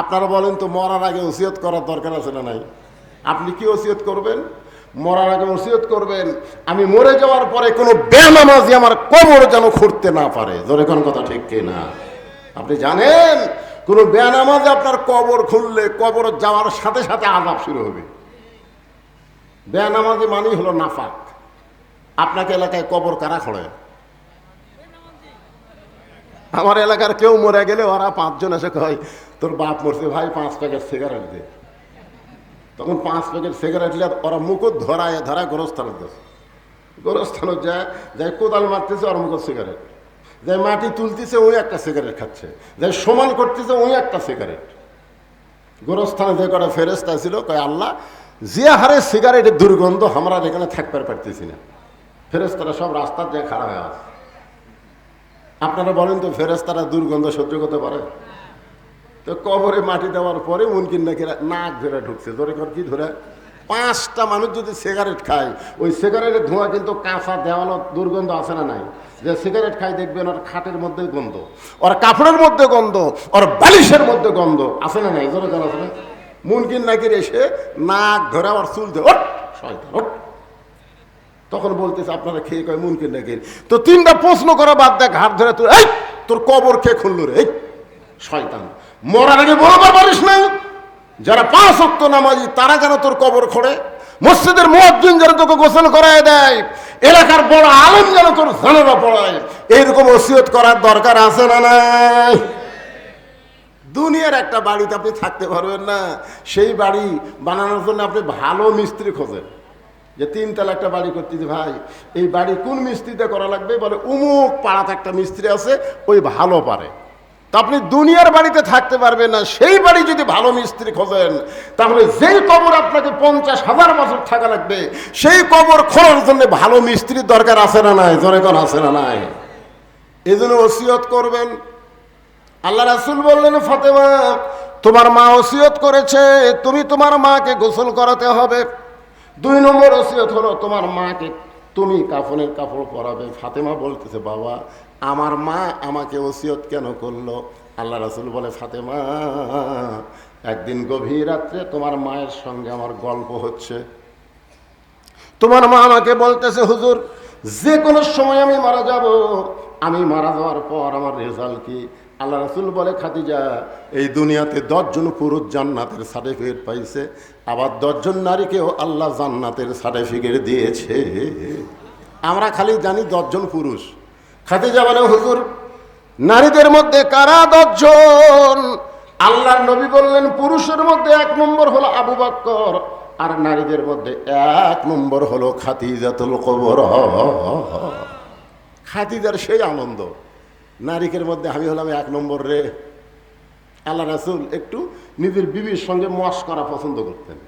আপনারা বলেন তো, মরার আগে ওসিয়ত করার দরকার আছে না নাই? আপনি কি ওসিয়ত করবেন? মরার আগে ওসিয়ত করবেন। আমি মরে যাওয়ার পরে কোনো বেনামাজি আমার কবর যেন খুঁড়তে না পারে। জোরে কোন কথা ঠিক কি না আপনি জানেন, কোনো বেনামাজি আপনার কবর খুললে কবর যাওয়ার সাথে সাথে আজাব শুরু হবে। বেনামাজি মানেই হলো নাফাক। আপনাকে এলাকায় কবর কারা খড়ে? আমার এলাকার কেউ মরে গেলে ওরা পাঁচজন এসে কয়, তোর বাপ মরছে, ভাই, পাঁচ প্যাকেট সিগারেট দে। তখন পাঁচ প্যাকেট সিগারেট নিয়ে ওরা মুকুট ধরায় ধরায় গোরস্থানে গোরস্থানে যায় যাই কোদাল মারতেছে ওর মুকুট সিগারেট। যাই মাটি তুলতেছে ওই একটা সিগারেট খাচ্ছে। যাই সমান করতেছে ওই একটা সিগারেট। গোরস্থানে যে কটা ফেরেস্তা ছিল, কয়, আল্লাহ, যে হারে সিগারেটের দুর্গন্ধ আমরা এখানে থাকতে পারতেছি না। ফেরেস্তারা সব রাস্তার যায় খাড়া হয়ে আছে। আপনারা বলেন তো ফেরেস্তারা দুর্গন্ধ সহ্য করতে পারে? তো কবরে মাটি দেওয়ার পরে মুনকিন নাকি নাক ধরে ঢুকছে। ধরে কর, কি ধরে? পাঁচটা মানুষ যদি সিগারেট খায়, ওই সিগারেটের ধোঁয়া কিন্তু কাঁচা দেওয়ানো দুর্গন্ধ আছে না নাই? যে সিগারেট খাই দেখবেন ওর খাটের মধ্যে গন্ধ, ওর কাপড়ের মধ্যে গন্ধ, ওর বালিশের মধ্যে গন্ধ আছে না নাই? জোরে আছে না? মুনকিন নাকির এসে নাক ধরে আবার চুল ধরে, ওট, শয়তান, ওট। তখন বলতেছে, আপনারা খেয়ে কয় মুনকিন নাকির তো তিনটা প্রশ্ন করা বাদ দেখ, হাত ধরে তোর এই, তোর কবর কে খুললো রে? এই, শয়তান, মরার আগে বলবার পারিস না যারা পাঁচ অক্ত নামাজি, তারা যেন তোর কবর খোড়ে মসজিদের মুয়াজ্জিন যেন তোকে গোসল করায় দেয়, এলাকার বড় আলেম যেন তোর জানারা পড়ায়। এইরকম ওসিয়ত করার দরকার আছে না নাই? দুনিয়ার একটা বাড়িতে আপনি থাকতে পারবেন না। সেই বাড়ি বানানোর জন্য আপনি ভালো মিস্ত্রি খোঁজেন। যে তিন তিনতলা একটা বাড়ি করতেছি ভাই, এই বাড়ি কোন মিস্ত্রিতে করা লাগবে? বলে, উমুক পাড়াতে একটা মিস্ত্রি আছে, ওই ভালো পারে। তা আপনি দুনিয়ার বাড়িতে থাকতে পারবেন না, সেই বাড়ি যদি ভালো মিস্ত্রি খোঁজেন, তাহলে যেই কবর আপনাকে পঞ্চাশ হাজার বছর থাকা লাগবে, সেই কবর খোঁড়ার জন্য ভালো মিস্ত্রির দরকার আছে না নাই? জনে কোন, আছে না নাই? এই জন্য ওসিয়ত করবেন। আল্লাহ রাসুল বললেন, ফাতেমা, তোমার মা ওসিয়ত করেছে, তুমি তোমার মাকে গোসল করাতে হবে। দুই নম্বর ওসিয়ত হলো তোমার মাকে তুমি কাফনের কাপড় পরাবে। ফাতেমা বলতেছে, বাবা, আমার মা আমাকে ওসিয়ত কেন করল? আল্লাহ রাসুল বলে, ফাতেমা, একদিন গভীর রাত্রে তোমার মায়ের সঙ্গে আমার গল্প হচ্ছে। তোমার মা আমাকে বলতেছে, হুজুর, যে কোনো সময় আমি মারা যাব। আমি মারা যাওয়ার পর আমার রেজাল্ট কি? আল্লাহ রাসুল বলে, খাদিজা, এই দুনিয়াতে দশজন পুরুষ জান্নাতের সার্টিফিকেট পাইছে, আবার দশজন নারীকেও আল্লাহ জান্নাতের সার্টিফিকেট দিয়েছে। আমরা খালি জানি দশজন পুরুষ। খাদিজা বলে, হুজুর, নারীদের মধ্যে কারা দশজন? আল্লাহর নবী বললেন, পুরুষের মধ্যে এক নম্বর হলো আবু বক্কর, আর নারীদের মধ্যে এক নম্বর হলো খাতিজাতুল কবর। খাতিজার সেই আনন্দ। নারীকের মধ্যে আমি হলাম এক নম্বর রে। আল্লাহ রাসুল একটু নিজের বিবির সঙ্গে মশ করা পছন্দ করতেন।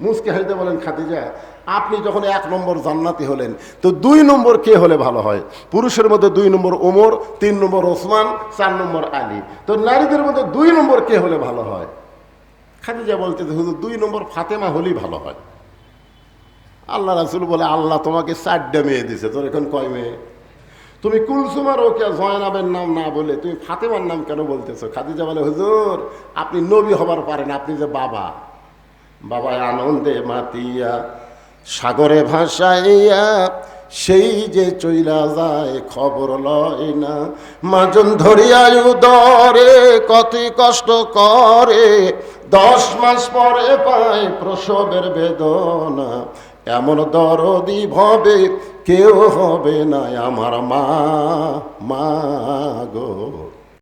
মুসকে হাইতে বলেন খাতিজা আপনি যখন এক নম্বর জান্নাতি হলেন, তো দুই নম্বর কে হলে ভালো হয়? পুরুষের মধ্যে দুই নম্বর ওমর, তিন নম্বর ওসমান, চার নম্বর আলী। তো নারীদের মধ্যে দুই নম্বর কে হলে ভালো হয়? খাদিজা বলতে হুজুর, দুই নম্বর ফাতেমা হলেই ভালো হয়। আল্লাহ রাসুল বলে, আল্লাহ তোমাকে চারটা মেয়ে দিছে। তোর এখন কয় মেয়ে? তুমি কুলসুমার ওকে জয়নাবের নাম না বলে তুমি ফাতেমার নাম কেন বলতেছো? খাদিজা বলে, হুজুর, আপনি নবী হবার পারেন, আপনি যে বাবা। বাবা আনন্দে মাতিয়া, সাগরে ভাসাইয়া, সেই যে চইলা যায়, খবর লয় না। মাজন ধরিয়া উদরে কত কষ্ট করে। দশ মাস পরে পায় প্রসবের বেদনা। এমন দরদি ভবে কেউ হবে না আমার মা মা গো।